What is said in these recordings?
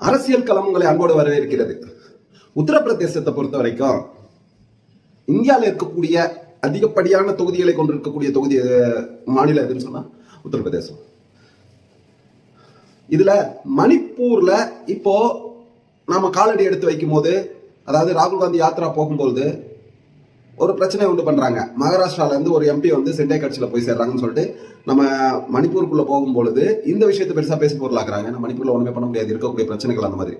அரசியல் களம் உங்களை அன்போடு வரவேற்கிறது. உத்தரப்பிரதேசத்தை பொறுத்த வரைக்கும் இந்தியாவில் இருக்கக்கூடிய அதிகப்படியான தொகுதிகளை கொண்டிருக்கக்கூடிய தொகுதி மாநிலம் எதுன்னு சொன்னா உத்தரப்பிரதேசம். இதுல மணிப்பூர்ல இப்போ நாம காலடி எடுத்து வைக்கும் போது அதாவது ராகுல் காந்தி யாத்ரா போகும்போது ஒரு பிரச்சனை உண்டு பண்றாங்க. மகாராஷ்டிரால இருந்து ஒரு எம்பி வந்து சென்டை கட்சியில போய் சேர்றாங்கன்னு சொல்லிட்டு நம்ம மணிப்பூருக்குள்ள போகும்பொழுது இந்த விஷயத்தை பெருசா பேசி பொருளாக்குறாங்க ஏன்னா மணிப்பூர்ல ஒண்ணுமே பண்ண முடியாது. இருக்கக்கூடிய பிரச்சனைகள் அந்த மாதிரி.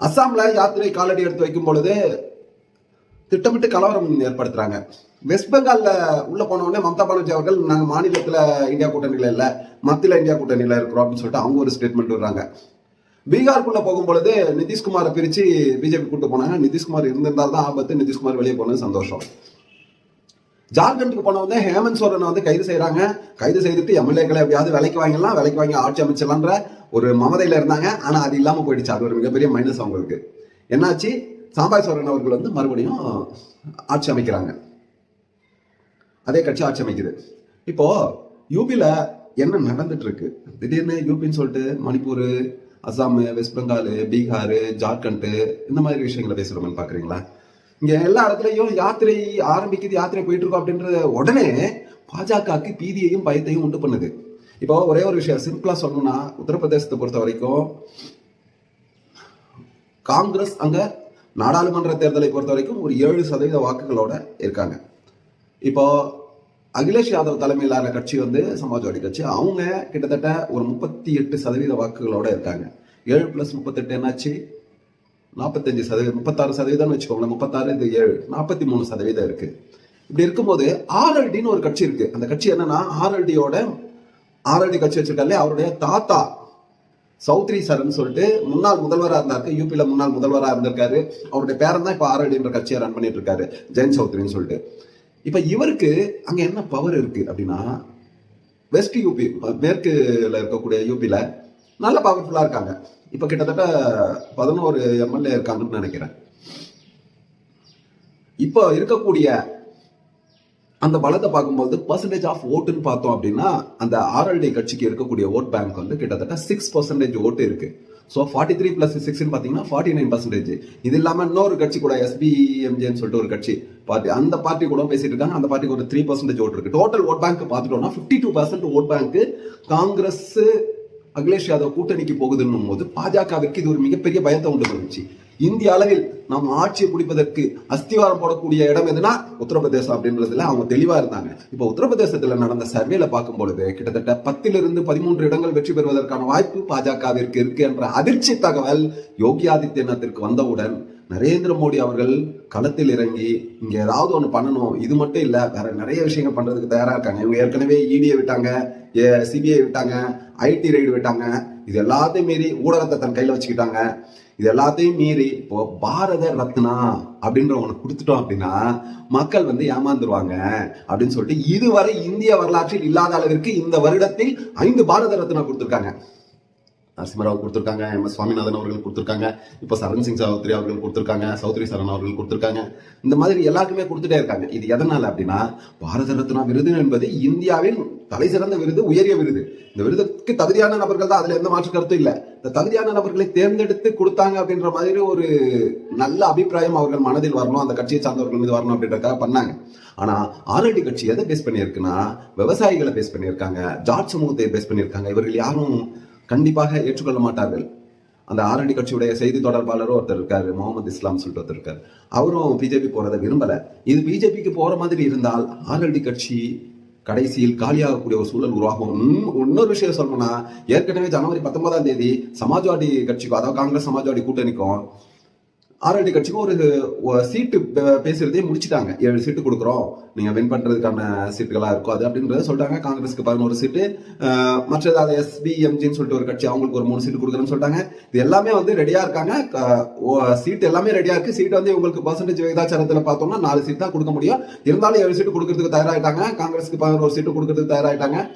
அஸ்ஸாம்ல யாத்திரை காலடி எடுத்து வைக்கும் பொழுது திட்டமிட்டு கலவரம் ஏற்படுத்துறாங்க. வெஸ்ட் பெங்கால்ல உள்ள போன உடனே மம்தா பானர்ஜி அவர்கள் நாங்கள் மாநிலத்துல இந்தியா கூட்டணியில இல்ல மத்தியில இந்தியா கூட்டணியில இருக்கிறோம் அப்படின்னு சொல்லிட்டு அவங்க ஒரு ஸ்டேட்மெண்ட் விடுறாங்க. பீகாருக்குள்ள போகும் பொழுது நிதிஷ்குமாரை பிரிச்சு பிஜேபி கூட்டு போனாங்க. நிதிஷ்குமார் இருந்திருந்தால் தான் ஆபத்து. நிதிஷ்குமார் வெளியே போனது சந்தோஷம். ஜார்க்கண்டுக்கு போனவங்க ஹேமந்த் சோரனை வந்து கைது செய்யறாங்க கைது செய்துட்டு எம்எல்ஏக்களை எப்படியாவது விலைக்கு வாங்கிடலாம் விலைக்கு வாங்கி ஆட்சி அமைச்சலான்ற ஒரு மமதையில இருந்தாங்க. ஆனா அது இல்லாம போயிடுச்சு. அது ஒரு மிகப்பெரிய மைனஸ் அவங்களுக்கு. என்னாச்சு? சாம்பாய் சோரன் அவர்கள் வந்து மறுபடியும் ஆட்சி அமைக்கிறாங்க. அதே கட்சி ஆட்சி அமைக்குது. இப்போ யூபில என்ன நடந்துட்டு இருக்கு? திடீர்னு யூபின்னு சொல்லிட்டு மணிப்பூர் அசாம் வெஸ்ட் பெங்கால் பீகார் ஜார்க்கண்ட் இந்த மாதிரி விஷயங்களை பேசுகிறோம்னு பார்க்குறீங்களா இங்கே எல்லா இடத்துலையும் யாத்திரை ஆரம்பிக்குது யாத்திரை போயிட்டு இருக்கோம் அப்படின்ற உடனே பாஜகவுக்கு பீதியையும் பயத்தையும் உண்டு பண்ணுது. இப்போ ஒரே ஒரு விஷயம் சிம்பிளாக சொல்லணும்னா உத்தரப்பிரதேசத்தை பொறுத்த வரைக்கும் காங்கிரஸ் அங்கே நாடாளுமன்ற தேர்தலை பொறுத்த வரைக்கும் ஒரு ஏழு சதவீத வாக்குகளோட இருக்காங்க. இப்போ அகிலேஷ் யாதவ் தலைமையிலான கட்சி வந்து சமாஜ்வாடி கட்சி. அவங்க கிட்டத்தட்ட ஒரு முப்பத்தி எட்டு சதவீத வாக்குகளோட இருக்காங்க. ஏழு பிளஸ் முப்பத்தெட்டு என்னாச்சு? நாற்பத்தஞ்சு சதவீதம் முப்பத்தாறு சதவீதம்னு வச்சுக்கோங்களேன். முப்பத்தாறு இது ஏழு. நாற்பத்தி மூணு சதவீதம் இருக்கு. இப்படி இருக்கும்போது ஆர்எல்டின்னு ஒரு கட்சி இருக்கு. அந்த கட்சி என்னன்னா ஆர்எல்டியோட ஆர்எல்டி கட்சி வச்சிருக்காலே அவருடைய தாத்தா சௌத்ரி சரண் சொல்லிட்டு முன்னாள் முதல்வராக இருந்தாரு. யூபியில் முன்னாள் முதல்வராக இருந்திருக்காரு. அவருடைய பேரன் தான் இப்போ ஆர்எல்டின்ற கட்சியை ரன் பண்ணிட்டு இருக்காரு. ஜெயந்த் சௌத்ரின்னு சொல்லிட்டு. இப்போ இவருக்கு அங்க என்ன பவர் இருக்கு அப்படின்னா வெஸ்ட் யூபி மேற்குல இருக்கக்கூடிய யூபியில் நல்ல பவர்ஃபுல்லாக இருக்காங்க. இப்போ கிட்டத்தட்ட பதினோரு எம்எல்ஏ இருக்காங்கன்னு நினைக்கிறேன். இப்போ இருக்கக்கூடிய அந்த பலத்தை பார்க்கும்போது பர்சன்டேஜ் ஆஃப் ஓட்டுன்னு பார்த்தோம் அப்படின்னா அந்த ஆர்எல்டி கட்சிக்கு இருக்கக்கூடிய ஓட் பேங்க் வந்து கிட்டத்தட்ட சிக்ஸ் பர்சன்டேஜ் ஓட்டு இருக்கு. ஸோ ஃபார்ட்டி த்ரீ ப்ளஸ் சிக்ஸ்னு பார்த்தீங்கன்னா ஃபார்ட்டி நைன் பர்சன்டேஜ் இது இல்லாமல் இன்னொரு கட்சி கூட எஸ்பிஎம்ஜேன்னு சொல்லிட்டு ஒரு கட்சி. பார்ட்டி அந்த பார்ட்டி கூட பேசிட்டு இருக்காங்க. அந்த பார்ட்டிக்கு ஒரு த்ரீ பர்சன்டேஜ் ஓட் இருக்கு. டோட்டல் ஓட் பேங்க் பார்த்துட்டோம்னா fifty two percent vote bank Congress Akhilesh Yadav கூட்டணிக்கு போகுதுன்னும் போது பாஜகவிற்கு இது ஒரு மிகப்பெரிய பயத்தை உண்டு பண்ணுச்சு. இந்திய அளவில் நாம் ஆட்சியை பிடிப்பதற்கு அஸ்திவாரம் போடக்கூடிய இடம் எதுனா உத்தரப்பிரதேசம் அப்படின்றதுல அவங்க தெளிவா இருந்தாங்க. இப்போ உத்தரப்பிரதேசத்துல நடந்த சர்வேல பார்க்கும் பொழுது கிட்டத்தட்ட பத்திலிருந்து பதிமூன்று இடங்கள் வெற்றி பெறுவதற்கான வாய்ப்பு பாஜகவிற்கு இருக்கு என்ற அதிர்ச்சி தகவல் யோகி ஆதித்யநாத்திற்கு வந்தவுடன் நரேந்திர மோடி அவர்கள் களத்தில் இறங்கி இங்க ஏதாவது ஒண்ணு பண்ணணும். இது மட்டும் இல்ல வேற நிறைய விஷயங்கள் பண்றதுக்கு தயாரா இருக்காங்க. இவங்க ஏற்கனவே இடியை விட்டாங்க சிபிஐ விட்டாங்க ஐடி ரைடு விட்டாங்க. இது எல்லாத்தையும் மீறி ஊடகத்தை தன் கையில் வச்சுக்கிட்டாங்க. இது எல்லாத்தையும் மீறி இப்போ பாரத ரத்னா அப்படின்ற ஒன்று கொடுத்துட்டோம் அப்படின்னா மக்கள் வந்து ஏமாந்துருவாங்க அப்படின்னு சொல்லிட்டு இதுவரை இந்திய வரலாற்றில் இல்லாத அளவிற்கு இந்த வருடத்தில் ஐந்து பாரத ரத்னா கொடுத்துருக்காங்க. நரசிம்மராவ் கொடுத்துருக்காங்க எம். எஸ். சுவாமிநாதன் அவர்கள் கொடுத்துருக்காங்க இப்போ சரண் சிங் சௌத்ரி அவர்கள் கொடுத்துருக்காங்க சௌத்ரி சரண் அவர்கள் கொடுத்துருக்காங்க. இந்த மாதிரி எல்லாருக்குமே கொடுத்துட்டே இருக்காங்க. இது எதனால அப்படின்னா பாரத ரத்னா விருது என்பது இந்தியாவின் தலை சிறந்த விருது உயரிய விருது. இந்த விருதுக்கு தகுதியான நபர்கள் தான் அதுல எந்த மாற்று கருத்தும் இல்லை. இந்த தகுதியான நபர்களை தேர்ந்தெடுத்து கொடுத்தாங்க அப்படின்ற மாதிரி ஒரு நல்ல அபிப்பிராயம் அவர்கள் மனதில் வரணும் அந்த கட்சியை சார்ந்தவர்கள் மீது வரணும் அப்படின்றதுக்காக பண்ணாங்க. ஆனா ஆர்எல்டி கட்சி எதை பேஸ் பண்ணியிருக்குன்னா விவசாயிகளை பேஸ் பண்ணியிருக்காங்க ஜாட் சமூகத்தை பேஸ் பண்ணியிருக்காங்க. இவர்கள் யாரும் கண்டிப்பாக ஏற்றுக்கொள்ள மாட்டார்கள். அந்த ஆரணி கட்சியுடைய செய்தி தொடர்பாளரும் ஒருத்தர் இருக்காரு முகமது இஸ்லாம் சொல்லிட்டு ஒருத்தர் இருக்காரு. அவரும் பிஜேபி போறதை விரும்பல. இது பிஜேபிக்கு போற மாதிரி இருந்தால் ஆர்எல்டி கட்சி கடைசியில் காலியாகக்கூடிய ஒரு சூழல் உருவாகும். இன்னொரு விஷயம் சொல்லணும்னா ஏற்கனவே ஜனவரி பத்தொன்பதாம் தேதி சமாஜ்வாடி கட்சிக்கும் அதாவது காங்கிரஸ் சமாஜ்வாடி கூட்டணிக்கும் ஆர்எல்டி கட்சிக்கும் ஒரு சீட்டு பேசுறதே முடிச்சிட்டாங்க. ஏழு சீட்டு கொடுக்குறோம். நீங்க வின் பண்றதுக்கான சீட்டுகளா இருக்கும் அது அப்படின்றத சொல்லிட்டாங்க காங்கிரஸ்க்கு பதினோரு சீட்டு. மற்ற ஏதாவது எஸ்பிஎம்ஜின்னு சொல்லிட்டு ஒரு கட்சி அவங்களுக்கு ஒரு மூணு சீட்டு கொடுக்குறேன்னு சொல்லிட்டாங்க இது எல்லாமே வந்து ரெடியா இருக்காங்க. க- சீட் எல்லாமே ரெடியா இருக்கு. சீட் வந்து உங்களுக்கு பர்சன்டேஜ் விகிதாச்சாரத்தில் பார்த்தோம்னா நாலு சீட் தான் கொடுக்க முடியும். இருந்தாலும் ஏழு சீட்டு கொடுக்கறதுக்கு தயாராகிட்டாங்க காங்கிரஸ்க்கு பதினோரு சீட்டு கொடுக்கறதுக்கு தயாராகிட்டாங்க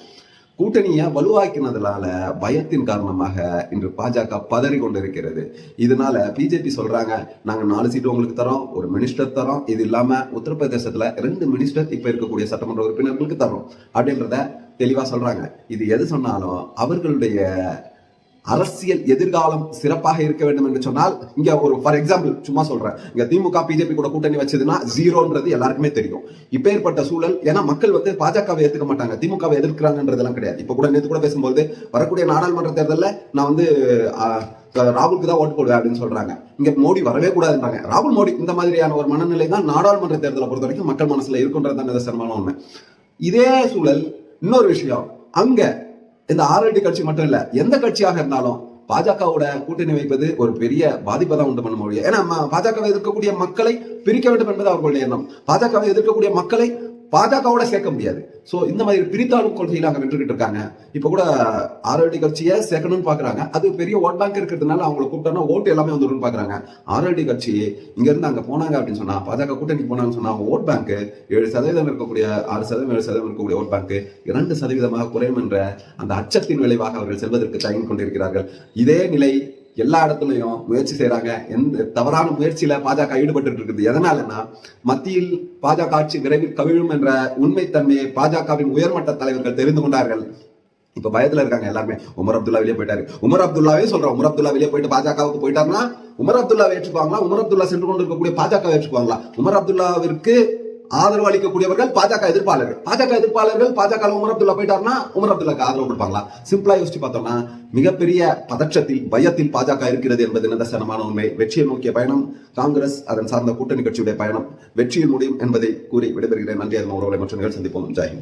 கூட்டணியை வலுவாக்கினதுனால பயத்தின் காரணமாக இன்று பாஜக பதறி கொண்டிருக்கிறது. இதனால பிஜேபி சொல்றாங்க நாங்க நாலு சீட்டு உங்களுக்கு தரோம் ஒரு மினிஸ்டர் தரோம். இது இல்லாம உத்தரப்பிரதேசத்துல ரெண்டு மினிஸ்டர் இப்ப இருக்கக்கூடிய சட்டமன்ற உறுப்பினர்களுக்கு தரோம். அப்படின்றத தெளிவா சொல்றாங்க. இது எது சொன்னாலும் அவர்களுடைய அரசியல் எதிர்காலம் சிறப்பாக இருக்க வேண்டும் என்று சொன்னால் இங்க ஒரு ஃபார் எக்ஸாம்பிள் சும்மா சொல்றேன். இங்க திமுக பிஜேபி கூட கூட்டணி வச்சதுன்னா ஜீரோன்றது எல்லாருக்குமே தெரியும். இப்போ ஏற்பட்ட சூழல் ஏன்னா மக்கள் வந்து பாஜகவை ஏத்துக்க மாட்டாங்க. திமுகவை எதிர்க்கிறாங்கன்றதெல்லாம் கிடையாது. இப்ப கூட நேற்று கூட பேசும்போது வரக்கூடிய நாடாளுமன்ற தேர்தலில் நான் வந்து ராகுலுக்கு தான் ஓட்டு போடுவேன் அப்படின்னு சொல்றாங்க. இங்க மோடி வரவே கூடாதுன்றாங்க. ராகுல் மோடி இந்த மாதிரியான ஒரு மனநிலை தான் நாடாளுமன்ற தேர்தலை பொறுத்த வரைக்கும் மக்கள் மனசுல இருக்குன்றது தான் நிதர்சனமான உண்மை. இதே சூழல் இன்னொரு விஷயம். அங்க இந்த ஆர்எல்டி கட்சி மட்டும் இல்ல எந்த கட்சியாக இருந்தாலும் பாஜகவோட கூட்டணி வைப்பது ஒரு பெரிய பாதிப்பை தான் உண்டு பண்ண முடியும். ஏன்னா பாஜகவை எதிர்க்கக்கூடிய மக்களை பிரிக்க வேண்டும் என்பது அவர்களுடைய எண்ணம். பாஜகவை எதிர்க்கக்கூடிய மக்களை பாஜகவோட சேர்க்க முடியாது. ஸோ இந்த மாதிரி பிரித்தாளும் கொள்கையில் அங்கே நின்றுகிட்டு இருக்காங்க. இப்போ கூட ஆர்எல்டி கட்சியை சேர்க்கணும்னு பார்க்குறாங்க அது பெரிய ஓட் பேங்க் இருக்கிறதுனால அவங்களை கூப்பிட்டோம்னா ஓட்டு எல்லாமே வந்துடும் பார்க்குறாங்க ஆர்எல்டி கட்சி இங்கேருந்து அங்கே போனாங்க அப்படின்னு சொன்னால் பாஜக கூட்டணி போனாங்கன்னு சொன்னால் அவங்க ஓட் பேங்க் ஏழு சதவீதம் இருக்கக்கூடிய ஆறு சதவீதம் ஏழு சதவீதம் இருக்கக்கூடிய ஓட் பேங்க் இரண்டு சதவீதமாக குறையும் என்ற அந்த அச்சத்தின் விளைவாக அவர்கள் செல்வதற்கு தயங்கி கொண்டிருக்கிறார்கள். இதே நிலை எல்லா இடத்துலையும் முயற்சி செய்கிறாங்க எந்த தவறான முயற்சியில் பாஜக ஈடுபட்டு இருக்குது. எதனாலன்னா மத்தியில் பாஜக ஆட்சி விரைவில் கவிழும் என்ற உண்மைத்தன்மையை பாஜகவின் உயர்மட்ட தலைவர்கள் தெரிந்து கொண்டார்கள். இப்ப பயத்துல இருக்காங்க எல்லாருமே. உமர் அப்துல்லா வெளியே போயிட்டாரு. உமர் அப்துல்லாவே சொல்றோம் உமர் அப்துல்லா வெளியே போயிட்டு பாஜகவுக்கு போயிட்டாருன்னா உமர் அப்துல்லா ஏற்றுக்குவாங்களா உமர் அப்துல்லா சென்று கொண்டு இருக்கக்கூடிய பாஜக ஏற்றுப்பாங்களா? உமர் அப்துல்லாவிற்கு ஆதரவு அளிக்கக்கூடியவர்கள் பாஜக எதிர்ப்பாளர்கள். பாஜக எதிர்ப்பாளர்கள் பாஜக உமர் அப்துல்லா போயிட்டாருன்னா உமர் அப்துல்லாக்கு ஆதரவு கொடுப்பாங்களா? சிம்பிளா யோசிச்சு பார்த்தோம்னா மிகப்பெரிய பதற்றத்தில் பயத்தில் பாஜக இருக்கிறது என்பது நிதர்சனமான உண்மை. வெற்றியை நோக்கிய பயணம் காங்கிரஸ் அதன் சார்ந்த கூட்டணி கட்சியுடைய பயணம் வெற்றியில் முடியும் என்பதை கூறி விடைபெறுகிறேன். நன்றி அதன் உறவுகளை மற்றும் சந்திப்போம். ஜெய்